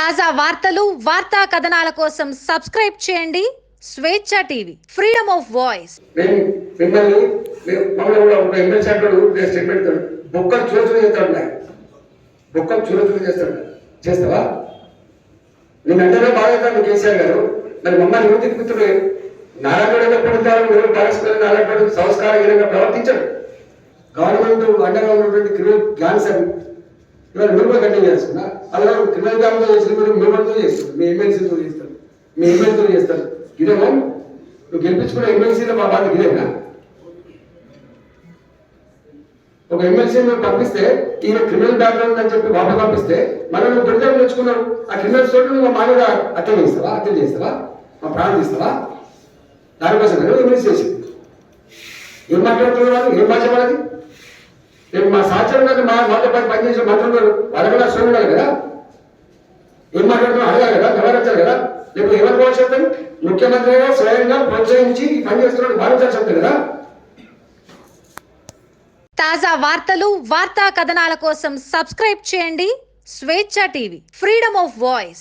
తాజా వార్తలు వార్తా కథనాల కోసం సబ్స్క్రైబ్ చేయండి. Swecha TV freedom of voice. మిమ్మల్ని మీరు మమ్మల్ని అంటాడు స్టేట్మెంట్ బొక్కలు చూరచులు చేస్తాడు నాకు బొక్కలు చూరచులు చేస్తాడు. చేస్తావా? నేను అంటేనే బాగా కేసీఆర్ గారు. మరి మమ్మల్ని ఏమి తిప్పుతున్నాయి నారాయణ పడతారు మీరు పాలిస్తున్న నారాయణ సంస్కారహీనంగా ప్రవర్తించాడు గవర్నమెంట్ అండగా ఉన్నటువంటి క్రిమినల్ గ్యాన్స్ ఇవాళ మీరు కూడా కంటిన్యూ చేస్తున్నా? అలాగే క్రిమినల్ గ్యాన్తో చేసిన మీరు మిమ్మల్తో చేస్తారు మీ ఎమ్మెల్సీతో చేస్తారు. మీ ఎమ్మెల్యేతో చేస్తారు. ఇదేమో నువ్వు గెలిపించుకున్న ఎమ్మెల్సీలో మా బాధ ఇదేనా ఒక ఎమ్మెల్సీ మేము పంపిస్తే ఈయన క్రిమినల్ బ్యాక్గ్రౌండ్ అని చెప్పి వాపస్ పంపిస్తే మనం నువ్వు బిడ్డలు నేర్చుకున్నావు ఆ క్రిమినల్ తోటి నువ్వు మా మీద హత్య చేస్తావా? హత్య చేస్తావా? మా ప్రాణం తీస్తావా? దానికోసం నువ్వు ఎమ్మెల్సీ చేసి ఏం మాట్లాడుతున్నారు ఏం భాష వాళ్ళది రేపు మా ఉన్నారు మా మాతో పాటు పనిచేసే మంత్రులు వాళ్ళకి కూడా స్వయం ఉండాలి కదా. ఏం మాట్లాడుతున్నా అడగాలి కదా గమనించాలి కదా. లేకపోతే ఎవరు భవిష్యత్తు ముఖ్యమంత్రిగా స్వయంగా ప్రోత్సహించి పని చేస్తున్నాడు భావించాల్సి కదా. తాజా వార్తలు వార్తా కథనాల కోసం సబ్స్క్రైబ్ చేయండి Swecha TV. Freedom of voice